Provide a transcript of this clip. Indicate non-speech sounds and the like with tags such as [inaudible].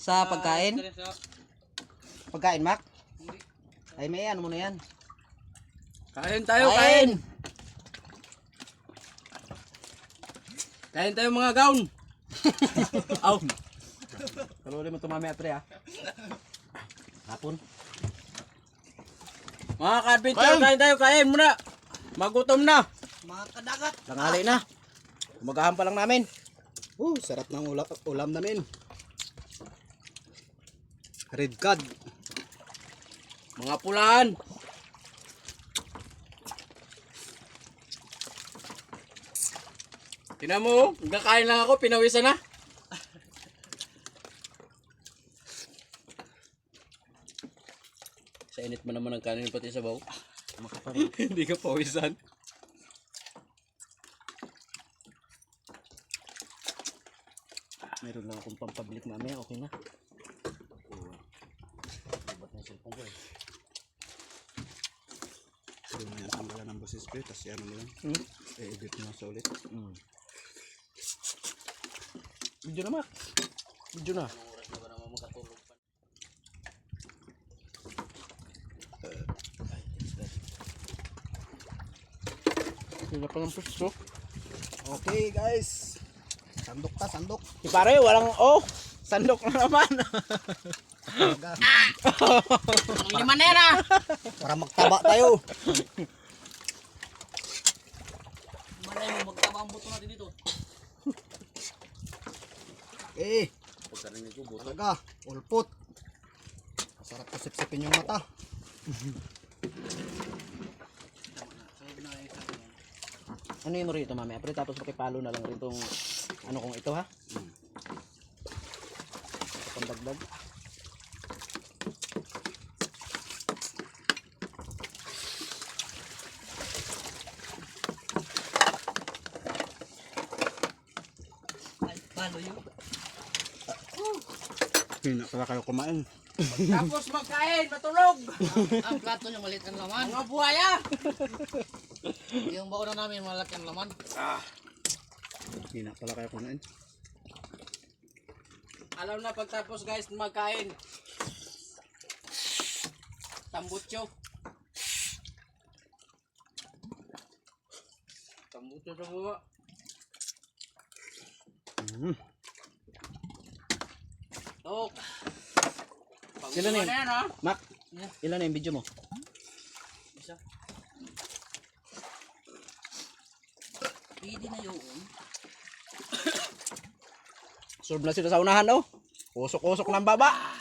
Sa pagkain? Pagkain, Mac? Ay, may ano mo na yan. Kain tayo, kain. Kain tayo mga gaon. [laughs] Aw. Kaluli mo tumami atre ah. Hapon. Mga ka-adventure, kain tayo, kain muna. Magutom na. Mga kadagat. Tanghali na. Umagahan pa lang namin. Uh, sarap ng ulam, ulam namin. Red cod. Mga pulaan. Tingnan mo, nagkakain lang ako, pinawisan na. Sa init mo naman ang kanin pati sa baw. [laughs] Hindi ka pawisan. Meron lang akong pampablik mamaya, okay na. Cellphone ko eh. Mo yan tanggalan ng boses ko eh. Tapos yan mo lang. Hmm? I-edit mo sa ulit. Mm. Video na, Mac. Video na. Sila pa ng pusto. Okay guys. Sandok ta, sandok. Si pare, walang oh. Sandok na naman. [laughs] Talaga. Lima na yan ah! Para magtaba tayo. Malay mo, magtaba ang buto natin dito. Eh, talaga. Ulpot. Masarap pasipsipin yung mata. ano yun rito, mami? Apre, tapos pakipalo na lang rin tong ano kung ito, ha? Pandagdag. Hindi pala kayo kumain. Tapos magkain, matulog! Ang plato niya maliit ang laman. Mga buhaya! Yung baon na namin malaki ang laman. Hindi na pala kayo kumain. Alam na pagtapos guys, magkain. Tambutso. Tambutso sa baba. Mm. Tok. Sila na yun? yan ha? Mac, ilan na yung video mo? Isa. Pwede na yun. Solve na sila sa unahan, oh. Usok-usok ng baba.